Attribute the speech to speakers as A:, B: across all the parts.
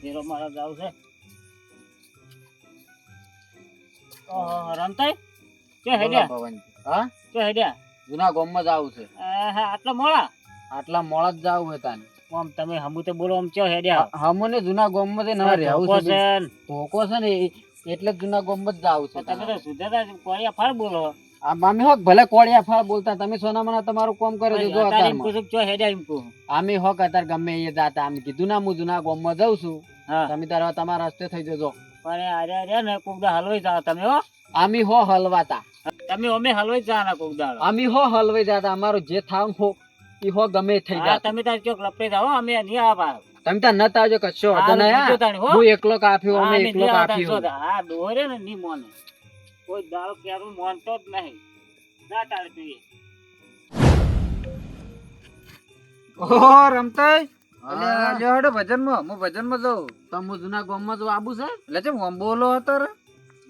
A: ફેરો મારા જાવ છે. રમતાય કે હેડ્યા.
B: હા?
A: કે હેડ્યા?
B: જૂના ગામમાં જ આવું છે.
A: આટલા મોડા?
B: આટલા મોડા જ જાવ હે તાને.
A: આમ તમે હમુ તો બોલો આમ ચો હેડ્યા?
B: હમને જૂના ગામમાં જ ના રહેવું છે ધોકો છે ને. એટલે જૂના ગામમાં જ જાવ છે
A: તમે તો સુધારા કોરિયા ફાળ બોલો.
B: આ મામી હોક ભલે કોળિયા ફળ બોલતા તમે સોના મના તમારું કોમ કરે જો અત્યારમાં.
A: ચો હેડ્યા એમ કહું?
B: આમે હોક અતાર ગમે એ જાતા આમ કીધું ના હું ગોમમાં જાઉં છું. તમે તારા તમારા રસ્તે થઈ જજો.
A: પણ અરે અરે ને કોક હલવાઈ જાવ તમે હો.
B: આમી હો હલવાતા.
A: તમે અમે હલવાઈ જ જાના કોક
B: આમી હો હલવાઈ જાતા અમારું જે થાવ હો ઈ હો ગમે થઈ
A: હા તમે તાર ચોક લપડે જાઓ અમે નહીં આવા
B: તમે તાર નતા જો કશો નહીં, હા. એકલો
A: કાફી
B: અમે એકલો
A: શોધા. હા દોરે ને ની મોને. કોઈ દાળ ક્યારું માનતો જ નહીં. ના ટાળ પીએ.
C: ઓહો ભજનમાં. હું ભજનમાં જાઉં.
B: તમે જૂના ગામમાં જ આબુ છે?
C: એટલે ચમ આમ બોલો હતો રે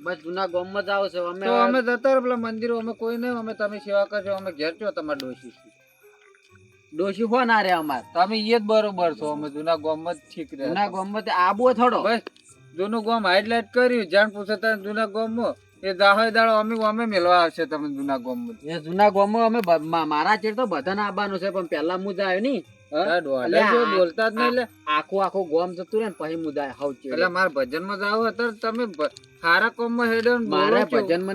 B: બસ જૂના ગામમાં જ આવો છો. અમે
C: તો અમે જતા રહે પેલા મંદિરો અમે કોઈ નહીં અમે તમે સેવા કરજો. અમે ઘેર છો તમારા ડોશી
B: ડોશી હો ના રે અમાર.
C: તમે એ જ બરોબર છો. અમે જૂના ગામમાં જ ઠીક રહે
B: જૂના ગામમાં આબુ થોડો
C: બસ જૂનું ગામ હાઈલાઇટ કર્યું. જાણ પૂછે તમે જૂના ગામમાં. એ દાહોય દાડો અમે અમે મેળવા આવશે તમે જૂના ગોમ
B: એ જૂના ગોમ અમે મારા ચેડ તો બધાને આવવાનું છે પણ પહેલા હું જાય
C: હા, બોલતા જ નહીં
B: આખું આખું ગામ જતું રહે ને પછી હું હાવ ચેડે.
C: એટલે મારા ભજનમાં જાવ અત્યારે તમે ભ- સારા કામમાં હેડો ને બોલો
B: મારે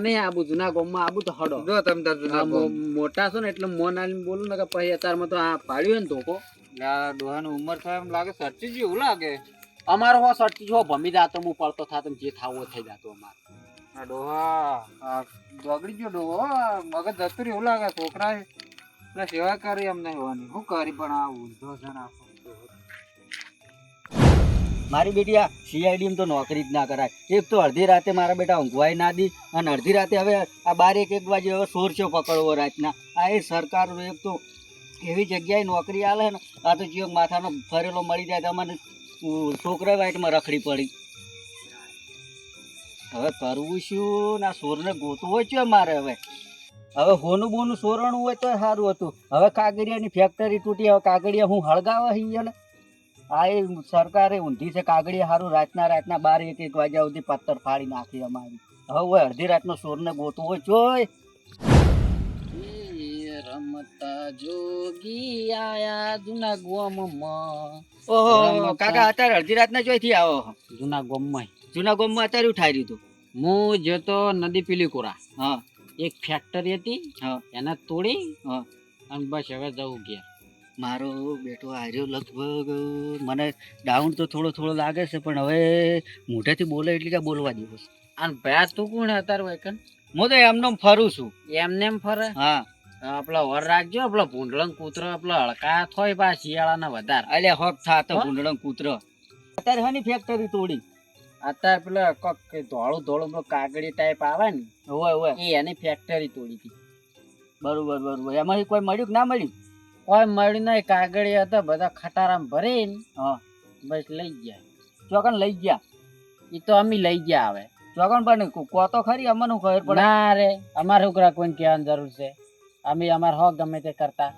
B: નહીં આબુ જૂના ગામમાં આબુ તો હડો.
C: જો તમે તાર જૂના
B: આ મો-
C: ગામ
B: મોટા છો ને એટલે મોન આલીને બોલું ને કે પછી અત્યારમાં તો આ પાડ્યું ને ધોકો.
C: ડોહાની ઉંમર થાય એમ લાગે સરચી જેવું લાગે.
B: અમારો હો સટકી જો ભમી જાતો હું પડતો થાતો જે થાવો થઈ જાતો અમારે.
C: આ ડોહા, આ બગડી ગયો ડોહો. મગજ જતું એવું લાગે છોકરા એટલે સેવા કરી એમને હોવાની. શું કરી પણ આ ઊંધો છે આખો
D: મારી બેટી, આ સીઆઈડી તો નોકરી જ ના કરાય. એક તો અડધી રાતે મારા બેટા ઊંઘવાય ના દી અને અડધી રાતે હવે આ બાર એક એક વાગે હવે છે પકડવો રાતના. આ એ સરકાર એક તો એવી જગ્યાએ નોકરી આલે ને, આ તો જીવ માથાનો ફરેલો મળી જાય તો અમને છોકરા વાઈટમાં રખડી પડી. હવે કરવું શું? ના સોરને ગોતવો હોય છે મારે હવે. હવે હોનું બોનું સોરણું હોય તો સારું હતું. હવે કાગડિયાની ફેક્ટરી તૂટી હવે કાગડિયા હું હળગાવા હી ને આ એ સરકારે ઊંધી છે કાગડિયા સારું રાતના રાતના બાર એક એક વાગ્યા સુધી પથ્થર ફાડી નાખી અમારી. હવે અડધી રાતનો સોરને ગોતવું હોય. જોય
B: રમતા જોગી આયા જૂના ગામમાં.
D: ઓહો. કાકા અત્યારે અડધી રાતના જોઈથી આવો.
B: જૂના ગામમાં.
D: જૂના ગામમાં અત્યારે ઉઠાઈ દીધું.
B: હું જતો નદી પીલીકોરા
D: હા.
B: એક ફેક્ટરી હતી
D: હા.
B: એને તોડી
D: હા.
B: અને બસ હવે જવું ઘેર.
D: મારો બેટો હાર્યો લગભગ મને ડાઉન તો થોડો થોડો લાગે છે પણ હવે મોઢેથી બોલે એટલે કે બોલવા દેવો
B: અને ભયા તું કોણ અત્યારે હોય
D: હું તો એમને ફરું છું.
B: એમને એમ ફરે?
D: હા.
B: આપલા વર રાખજો આપલા ભૂંડળંગ કૂતરો આપડે હળકા થોય પા શિયાળાના વધારે.
D: અલ્યા હોક થા તો ભૂંડળંગ કૂતરો. અત્યારે હની ફેક્ટરી તોડી.
B: અત્યારે પેલા કોક ધોળું ધોળું પેલું કાગડી ટાઈપ આવે ને
D: હોય હોય.
B: એ એની ફેક્ટરી તોડી હતી.
D: બરોબર બરોબર. એમાંથી કોઈ મળ્યું કે ના મળ્યું?
B: કોઈ મળ્યું નહીં. કાગડી હતા બધા ખટારામ ભરીને
D: હા.
B: બસ લઈ ગયા.
D: ચોકન લઈ ગયા?
B: એ તો અમે લઈ ગયા હવે.
D: ચોકન પણ કો તો ખરી અમને ખબર પડે.
B: ના રે અમારે ઉકરા કોઈને કહેવાની જરૂર છે. અમે અમારે હો ગમે તે કરતા.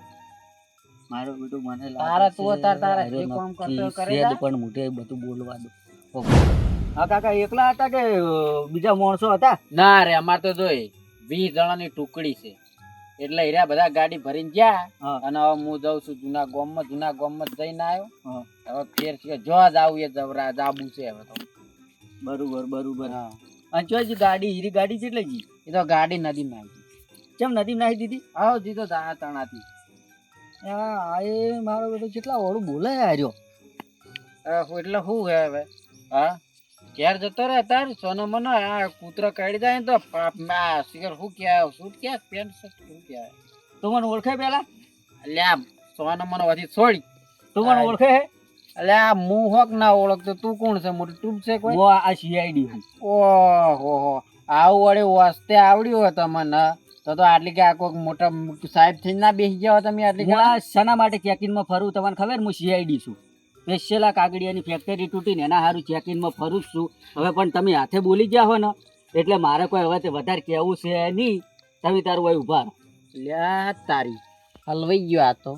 D: મારો બેટું મને
B: તારા તું તારા તારા જે કામ કરતો કરે
D: પણ મોટે બધું બોલવા દો. હા કાકા એકલા હતા કે બીજા માણસો હતા?
B: ના રે અમારે તો જોઈ વીસ જણાની ટુકડી છે. એટલે હીરા બધા ગાડી ભરીને ગયા. અને હવે હું જાઉં છું જૂના ગોમમાં જૂના ગોમમાં જઈને આવ્યો.
D: હા.
B: હવે ફેર છે. જો જ આવું એ જવરા જાબુ છે હવે તો.
D: બરોબર બરોબર.
B: હા.
D: અને ચોજી ગાડી હીરી ગાડી છે એટલે જી?
B: એ તો ગાડી નદી આવી
D: કેમ નદી નાખી દીધી?
B: આવો જીતો તા તણાથી
D: હા એ મારો બધો કેટલા ઓળું બોલે આર્યો
B: એટલે શું હે હવે? હા? ઘેર જતો રહે તાર સોનો મનો આ કૂતરો કાઢી જાય ને તો આ શિખર શું ક્યાં સૂટ ક્યાં પેન્ટ શર્ટ શું ક્યાં
D: તું મને ઓળખે પેલા?
B: અલ્યા સોનો મનો વધી છોડી.
D: તું મને ઓળખે હે?
B: અલ્યા હું હોક ના ઓળખતો તું કોણ છે? મોટી તું છે કોઈ?
D: હું આ સીઆઈડી હું.
B: ઓહો આવું વડે વસ્તે આવડ્યું હોય તમને? તો તો આટલી કે આ કોઈક મોટા સાહેબ થઈને ના બેસી ગયા હો તમે આટલી
D: હું આ શાના માટે ચેકિંગમાં ફરું? તમને ખબર? હું સીઆઈડી છું. સ્પેશિયલ આ કાગડિયાની ફેક્ટરી તૂટીને એના સારું ચેકિંગમાં ફરું છું. હવે પણ તમે હાથે બોલી ગયા હો ને એટલે મારે કોઈ હવે તે વધારે કહેવું છે નહીં. તમે તારું હોય ઊભા રહો.
B: લ્યા તારી. હલવાઈ ગયો આ તો.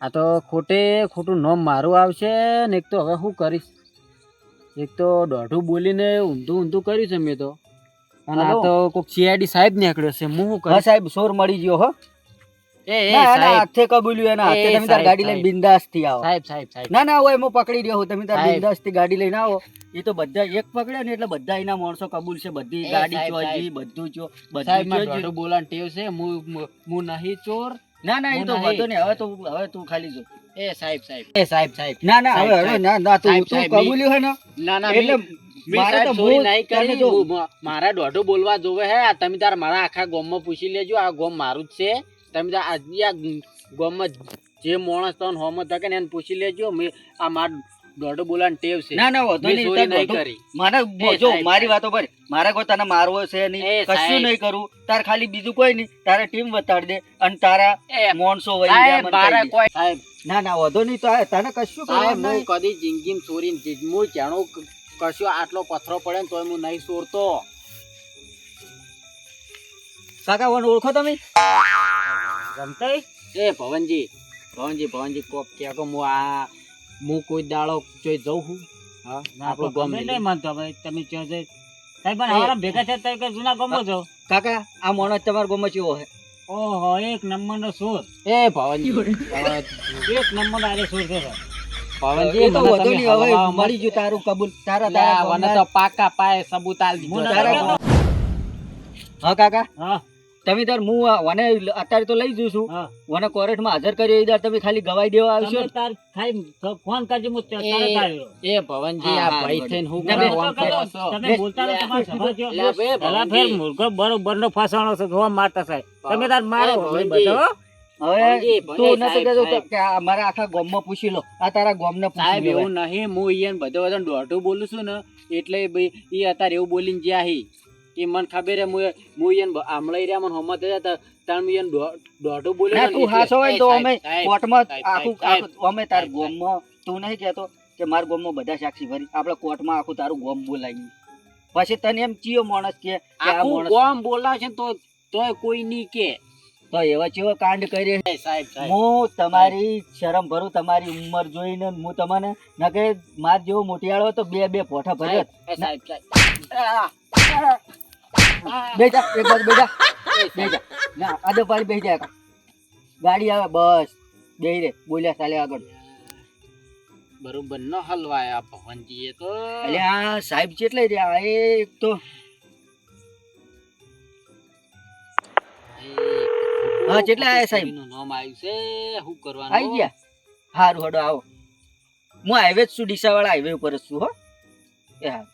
B: આ તો ખોટે ખોટું નોમ મારું આવશે ને એક તો હવે શું કરીશ. એક તો દોઢું બોલીને ઊંધું ઊંધું કર્યું છે મેં તો. અને આ તો કોઈક સીઆઈડી સાહેબ નીકળ્યો છે હું શું કરું
D: સાહેબ સોર મળી ગયો હો. હાથે કબૂલ્યું એના હાથે. તમે તાર ગાડી લઈને બિંદાસથી આવો.
B: સાહેબ સાહેબ સાહેબ.
D: ના ના હોય હું પકડી રહ્યો તમે તાર બિંદાસથી ગાડી લઈને આવો. એ તો બધા એક પકડે ને એટલે બધા એના માણસો કબૂલ છે. બધી ગાડી ચોજી બધું ચો બધું
B: મારે
D: ચોજી.
B: દોઢું બોલાવાની ટેવ છે. હું હું- હું નહીં ચોર.
D: ના ના એ તો વાંધો નહીં. હવે તો હવે તું ખાલી જો.
B: એ સાહેબ સાહેબ. એ સાહેબ સાહેબ.
D: ના ના
B: સાહેબ,
D: હવે હવે ના ના તું તું કબૂલ્યું હે ને?
B: ના ના
D: એટલે
B: મેં- મેં
D: મારે તો હું
B: નહીં કરી.
D: જો.
B: મારા દોઢો બોલવા જોવે હે. તમે તાર મારા આખા ગામમાં પૂછી લેજો. આ ગોમ મારું જ છે. તમે તો આજની આ ગામમાં જે માણસ તને હોમ থাকে ને એને પૂછી લેજો. મેં આ માર દોઢું બોલવાની ટેવ છે.
D: ના ના વાંધો નહીં
B: કરી. મને
D: જો મારી વાતો પર મારા કોઈ તને મારવો છે નહીં કશું. નહીં કરું. તાર ખાલી બીજું કોઈ નહીં તારા ટીમ બતાડી દે અને તારા
B: મોણસો
D: માણસો વહી ગયા મને
B: મારા કોઈ
D: ના ના વાંધો નહીં તો તને કશું કરવાનું નહીં.
B: કદી જિંદગીમાં ચોરી. હું જાણું કશું આટલો પથરો પડે ને તોય હું નહીં ચોરતો.
D: કાકા ઓળખો તમે?
A: રમતાઈ
B: એ ભવનજી ભવનજી ભવનજી કોપ કે કે હું આ હું કોઈ દાડો જોઈ જઉં છું. હા આપણો ગામ
A: નહીં. માનતો. ભાઈ તમે કહો છો. સાહેબ પણ અમારા ભેગા થયા તમે કે જૂના ગમો છો?
D: કાકા આ મોણો તમારા ગમો છે છે?
A: ઓહો એક નંબર નો સુર
B: એ ભવનજી.
A: એક નંબર નો આરે સુર છે
D: તો નહીં હવે મળી ગયું તારું કબૂલ. તારા તારા
B: મને
D: ગામના-
B: તો પાકા પાયે સબૂત આલ દીધો
A: હા
D: કાકા?
A: હા.
D: તમે તાર હું વને અત્યારે તો લઈ જઉં છું.
A: હા.
D: વને કોર્ટમાં હાજર કર્યો એ તમે ખાલી ગવાઈ દેવા આવશો
A: તાર ફોન કરજો હું
B: એ- ભવનજી આ ભાઈ. થઈને હું
A: તમે તમે બોલતા રહો, તમારે સભા થયો.
B: લે,
A: ફેર મુર્ગો બરોબર નો ફસાણો છે જોવા મારતા સાહેબ. તમે તાર મારો ભાઈ બધો
D: હવે
B: ભલે, ભલે,
D: તું નથી
B: સાહેબ,
D: કે મારા આખા ગામમાં પૂછી લો આ તારા ગામને
B: સાહેબ એવું નહીં હું ઈયન બધો બધો દોઢું બોલું છું ને એટલે એ અત્યારે એવું બોલીને જ્યાં કે મને ખબર હે હું હું ઈયન આમળાઈ રહ્યા મને હમત હતા તાણ હું ઈયન દો- દોઢું બોલ્યો
D: તું હાસો હોય
B: એ
D: તો અમે કોર્ટમાં આખું અમે તાર ગામમાં તું નહીં કહેતો કે મારા ગામમાં બધા સાક્ષી ભરી. આપણે કોર્ટમાં આખું તારું ગામ બોલાવી પછી તને એમ ચિયો માણસ કે
B: આખું
D: માણસ
B: બોલાવશે તો તોય કોઈ નહીં કે.
D: તો એવા ચેવો કાંડ કરે હું તમારી શરમ ભરું તમારી ઉંમર જોઈને હું તમને નકે માર જેવો મોટિયાળો તો બે બે પોઠા ભર્યો
B: સાહેબ, સાહેબ
D: બેજા એક બાજુ બેજા બેજા ના આદો પાડી બેસી જાય ગાડી આવે બસ. બે રે બોલ્યા ચાલે આગળ.
B: બરોબર ન હલવાય આ ભવનજી એ તો.
D: એટલે આ સાહેબ જેટલે રહ્યા? એ એક તો હા, કેટલા આયા સાહેબ?
B: નું નામ આવ્યું છે શું કરવાનું?
D: આવી ગયા. હારું હડો આવો. હું હાઈવે જ છું ડીસા વાળા હાઈવે ઉપર જ છું હો. એ હા.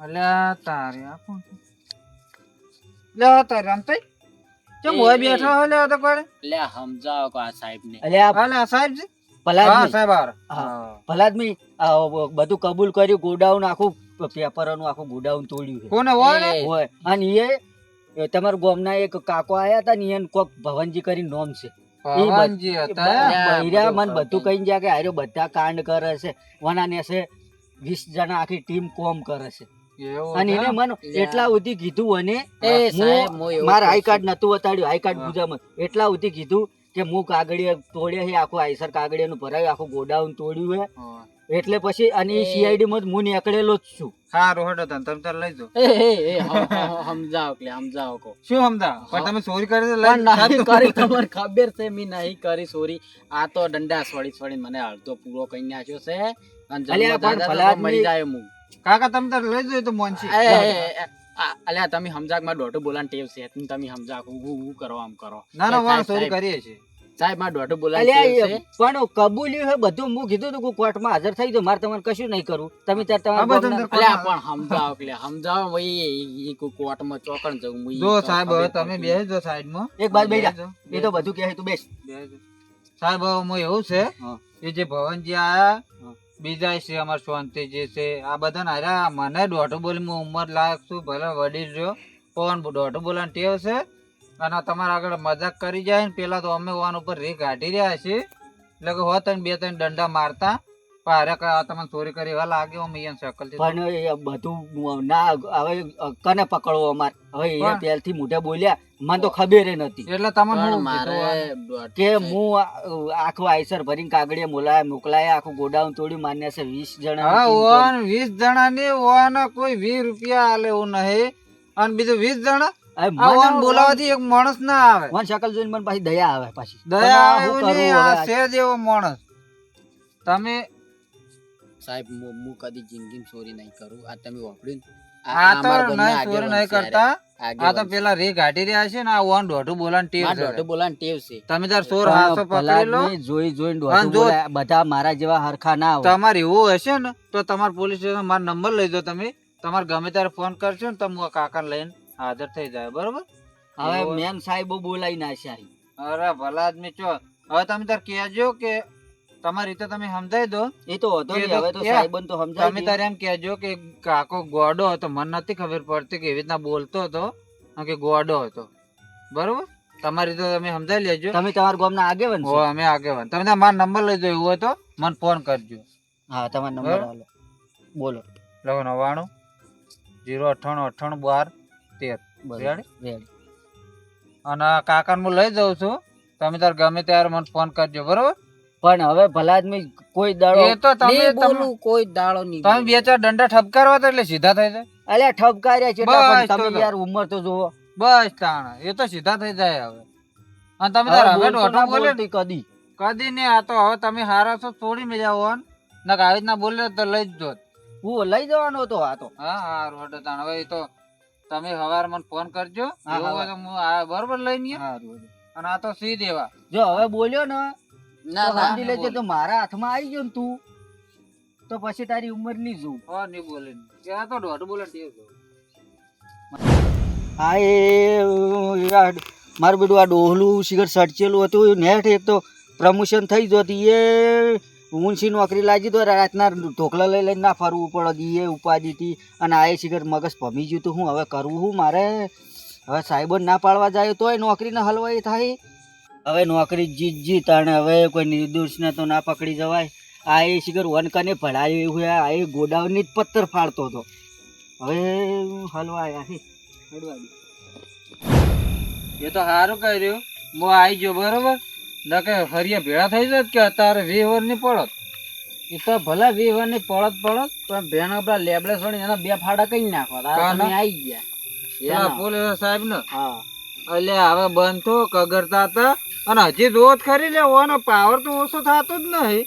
C: અલ્યા તારે આ કોણ લે તારે રમતાઈ ચમ હોય બેઠો હોય લે તો કોડે
B: લે સમજાવો કો આ સાહેબ ને
D: અલ્યા આ
C: અલે આ સાહેબ છે? હા સાહેબ
D: હા. ભલાદમી બધું કબૂલ કર્યું ગોડાઉન આખું પેપરોનું આખું ગોડાઉન તોડ્યું છે.
C: કોને હોય
D: હોય. અને એ તમારા ગામના એક કાકો આયા હતા ને એને કોક ભવનજી કરી નોમ છે.
C: ભવનજી હતા?
D: બૈરા મને બધું કહી જાય કે હાર્યો બધા કાંડ કરે છે. વનાને છે વીસ જણા આખી ટીમ કોમ કરે છે. અને એને મને એટલા સુધી કીધું અને હું
B: હું
D: મારા આઈ કાર્ડ નતું વતાડ્યું આઈ કાર્ડ
C: હા.
D: એટલા સુધી કીધું કે હું કાગળિયા તોડ્યા છે આખું આઈસર કાગળિયાનું ભરાયું આખું ગોડાઉન તોડ્યું છે. એટલે પછી અને સીઆઈડી માં હું નીકળેલો જ છું.
C: સારું હેડો તને તમે તાર લઈ જો.
B: એ, એ, સમજાવો કે સમજાવો કહો.
C: શું સમજાવ પણ તમે ચોરી કરી તો લઈ
B: કરી તમાર ખબર છે મી નહીં કરી ચોરી. આ તો દંડા સડી સ્વડી મને અડધો પૂરો કઈ નાખ્યો છે. અને મરી જાય હું
C: કાકા તમે તાર લઈ જોઈએ તો મોનસી.
B: અલ્યા તમે સમજાકમાં દોઢું બોલાન ટેવ છે. તમે સમજાક હું હું કરો આમ કરો.
C: ના ના વાણ
B: સાહેબ,
C: ચોરી કરીએ
B: છે સાહેબમાં દોઢું બોલાન ટેવ છે.
D: પણ કબૂલ્યું છે બધું હું કીધું તો કોર્ટમાં હાજર થઈ જો મારે તમારે કશું નહીં કરું તમે
C: તાર
D: તમારે
B: અલ્યા પણ સમજાવો કે સમજાવો ભાઈ એ કોઈ કોર્ટમાં ચોકણ જવું હું
C: જો સાહેબ તમે
B: પડતી.
C: બેસજો સાઈડમાં
D: એક બાજુ બેસી જા. એ તો બધું કહે તું બેસ.
C: સાહેબ હું એવું છે
D: હા.
C: એ જે ભવનજી આયા
D: હા.
C: બીજા છે અમાર શાંતિજી છે, આ બધા હાર્યા મને દોઢ બોલી હું ઉંમર લાયક છું ભલે વડીલ રહ્યો, પણ દોઢો બોલાને ટેવ છે. અને તમારા આગળ મજાક કરી જાય ને, પેલા તો અમે વાન ઉપર રી કાઢી રહ્યા છીએ. એટલે કે હો ને બે ત્રણ દંડા મારતા. પારે કા તમને ચોરી કરી એવા લાગે આમ અહીંયા શકલથી
D: પણ એ બધું ના હવે કને પકડવો અમાર? હવે એ પહેલથી મોઢે બોલ્યા મને તો ખબર નથી
C: એટલે તમને હું
B: મારે
D: કે હું આખું આઈસર ભરીને કાગડીએ મોલાયા મોકલાયા આખું ગોડાઉન તોડી માન્ય છે વીસ જણા
C: હા ઓન વીસ જણા ને ઓન કોઈ વીસ રૂપિયા આલે એવું નહીં. અને બીજું વીસ જણા બોલાવાથી એક માણસ ના આવે.
D: શકલ જોઈને મને પાછી દયા આવે પાછી.
C: દયા આવે એવો માણસ. તમે
B: સાહેબ હું કદી જિંદગીમાં ચોરી નહીં કરું. આ તમે વાપર્યું
C: આ તો નહીં ચોરી નહીં કરતા. આ તો પેલા રે ગાડી રહ્યા છે ને આ ઓન ડોઢું બોલાને ટેવ છે.
B: ડોઢું બોલાવાની ટેવ છે.
C: તમે તાર ચોર
D: પણ
C: હાથો પકડી લો.
D: જોઈ જોઈને
C: અને
D: બોલાય. બધા મારા જેવા હરખા ના હોય.
C: તમારે એવું હશે ને તો તમાર પોલીસ સ્ટેશન મારો નંબર લઈ દો તમે. તમારે ગમે ત્યારે ફોન કરશો ને તમે કાકા લઈને હાજર થઈ જાય બરોબર?
D: હવે
C: મેમ
D: સાહેબ સાહેબો બોલાઈ ના અહીં.
C: અરે ભલા આદમી ચો હવે તમે તાર કહેજો કે તમારી રીતે તમે સમજાઈ દો.
D: એ તો હતો નહીં, હવે તો સાહેબન તો સમજાય
C: તમે તારે એમ કહેજો કે કાકો ગોડો હતો મને નથી ખબર પડતી કે એવી રીતના બોલતો હતો કે ગોડો હતો. બરોબર? તમારી રીતે તમે સમજાઈ લેજો.
D: તમે તમારા ગામના આગેવાન છો?
C: અમે આગેવાન. તમે મારો નંબર લઈ દો એવું હોય તો મને ફોન કરજો.
D: હા તમારો નંબર. હાલો. બોલો.
C: લખો નવ્વાણું જીરો અઠ્ઠાણું અઠ્ઠાણું બાર તેર? રેડી. અને કાકાને હું લઈ જાઉં છું. તમે તાર ગમે ત્યારે મને ફોન કરજો બરોબર?
D: પણ હવે ભલાદમી કોઈ દાડો
C: એ તો તમે
B: બોલું કોઈ દાડો નહીં
C: તમે બે ચાર દંડા ઠપકારવા તો એટલે સીધા થઈ જાય.
D: અલ્યા ઠપકાર્યા છે પણ તમે યાર ઉંમર તો જુઓ.
C: બસ તાણ એ તો સીધા થઈ જાય હવે. અને તમે તાર
D: હવે
C: દોઢું બોલે
D: કદી.
C: કદી ને આ તો હવે તમે હારા છો છોડી મેં જાવ ને. આવી રીતના બોલે તો લઈ જ જો
D: હું લઈ જવાનો હતો આ તો.
C: હા હા રોડ તાણ. હવે તો તમે હવાર મને ફોન કરજો. એવું તો હું આ બરોબર લઈ ને અને આ તો સી દેવા
D: જો હવે બોલ્યો ને
B: ના ના
D: સમજી લેજે તો મારા હાથમાં આવી ગયો ને તું તો પછી તારી ઉંમર નહીં જોઉં.
C: હા નહીં બોલે. કે આ તો દોઢ બોલે.
D: હા એ મારું બેડું આ ડોહલું સિગરેટ સટચેલું હતું. નેટ એક તો પ્રમોશન થઈ જતી એ મુનશી નોકરી લાગી તો રાતના ઢોકલા લઈ લઈને ના ફરવું પડે. એ ઉપાધિ હતી અને આ સિગરેટ મગજ ભમી ગયું તો હું હવે કરવું હું? મારે હવે સાહેબ ના પાડવા જાય તોય નોકરીને હલવાઈ થાય. હવે નોકરી જીત જીત અને હવે કોઈ નિર્દોષને તો ના પકડી જવાય. આ એ શિખર વન કને ભળાયો એવું આ એ ગોડાઉનની જ પથ્થર ફાડતો હતો. હવે હલવા આવ્યા.
C: એ તો સારું કર્યું. હું આવી ગયો બરોબર. ના કે હરિયા ભેળા થઈ જાય કે અત્યારે વીસ વરની પડત.
B: એ તો ભલે વીવરની પડત પડત પણ બેન આપડા લેબડે છોડી એના બે ફાડા કઈ નાખો તારે આવી ગયા.
C: સાહેબ ને
B: હા.
C: એટલે હવે બંધ થો કગરતા હતા અને હજી રોજ ખરી લે ઓનો પાવર તો ઓછો થતો જ નહીં.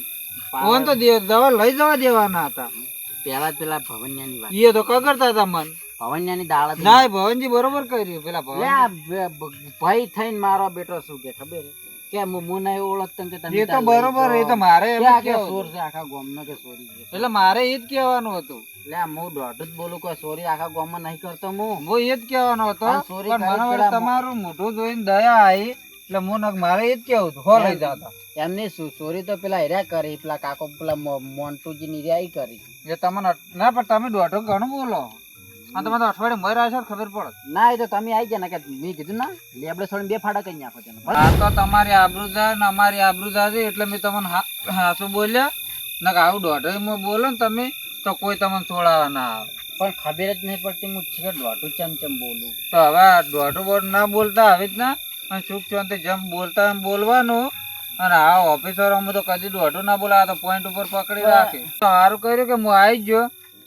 C: ઓન તો દે- દવા લઈ જવા દેવાના હતા.
B: પેલા પેલા ભવન્યાની વાત.
C: એ તો કગરતા હતા મન.
B: ભવન્યાની દાળ.
C: ના ભવનજી બરોબર કર્યું પેલા ભવન
B: ભાઈ થઈને મારો બેટો શું કે ખબર? કે હું નહીં ઓળખતો કે તમે
C: એ તો બરોબર એ તો મારે એમ
B: કે સોર. છે? આખા ગામનો કે સોરી છે?
C: એટલે મારે એ જ કહેવાનું હતું.
B: લે હું દોઢ જ બોલું કે સોરી આખા ગામમાં નહીં કરતો હું.
C: હું એ જ કહેવાનો હતો પણ મને
B: વડે
C: તમારું મોઢું જોઈને દયા આવી એટલે હું નક- મારે એ જ કેવું હતું. હો લઈ જતા
B: એમની સોરી તો પેલા હેર્યા કરી પેલા કાકો પેલા મો- મોન્ટુજી ની કરી.
C: એ તમને ના પણ તમે દોઢો ઘણું બોલો. આ તમારે અઠવાડિયે મરી આવ્યા ખબર પડે.
B: ના એ તો તમે આવી ગયા ને કે મેં કીધું ના લેબડે છોડીને બે ફાડા કઈ નાખો તેને.
C: આ તો તમારી આબરૂ જાય ને અમારી આબરૂ જાય એટલે મેં તમને હાસું બોલ્યા. ને કે આવું દોઢો બોલો ને તમે તો કોઈ તમને છોડાવવા ના આવે.
B: પણ ખબર જ નહીં પડતી હું છે દોઢું ચમ ચમ બોલું.
C: તો હવે દોઢું બોટ ના બોલતા આવી જ ના અને સુખ શાંતિ જેમ બોલતા એમ બોલવાનું. અને આ ઓફિસર અમે તો કદી દોઢું ના બોલા તો પોઈન્ટ ઉપર પકડી રાખે. તો સારું કર્યું કે હું આવી ગયો.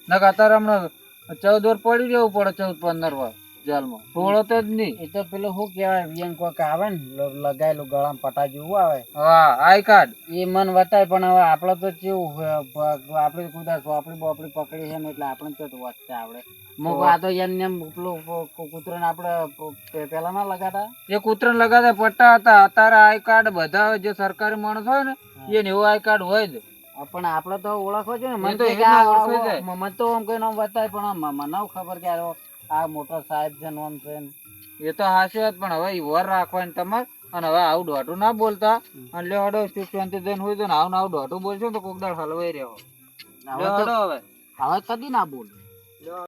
C: નકર અત્યારે હમણાં ચૌદ વાર પડી રહેવું પડે ચૌદ પંદર વાર જેલમાં. થોડો તો જ નહીં.
B: એ તો પેલું શું કહેવાય? વિયન કોક આવે ને લગાયેલું ગળામાં પટા જેવું આવે.
C: હા આઈ કાર્ડ.
B: એ મન વટાય પણ હવે આપણે તો કેવું આપણે કુદા ચોપડી બોપડી પકડી છે ને એટલે આપણે તો વાંચતા આવડે. મુક આ તો એમને એમ પેલું કૂતરો ને આપણે પેલા ના લગાતા
C: એ કૂતરાને લગાતા પટ્ટા હતા. અત્યારે આઈ કાર્ડ બધા જે સરકારી માણસ હોય ને એને એવું આઈ કાર્ડ હોય જ.
B: પણ આપડે તો ઓળખો છે ને મને
C: તો
B: મને તો આમ કઈ નામ બતાય પણ મને ખબર કે આ મોટો સાહેબ છે નોમ છે
C: એ તો હાશે જ પણ હવે વર રાખવાની તમારે અને હવે આવું દોઢું ના બોલતા. અને લે હડો સુખ શાંતિ દઈને હોય તો આવું આવું દોઢું બોલશો ને તો કોક દાડ હલવાઈ રહ્યો. હવે
B: હવે. કદી ના બોલું.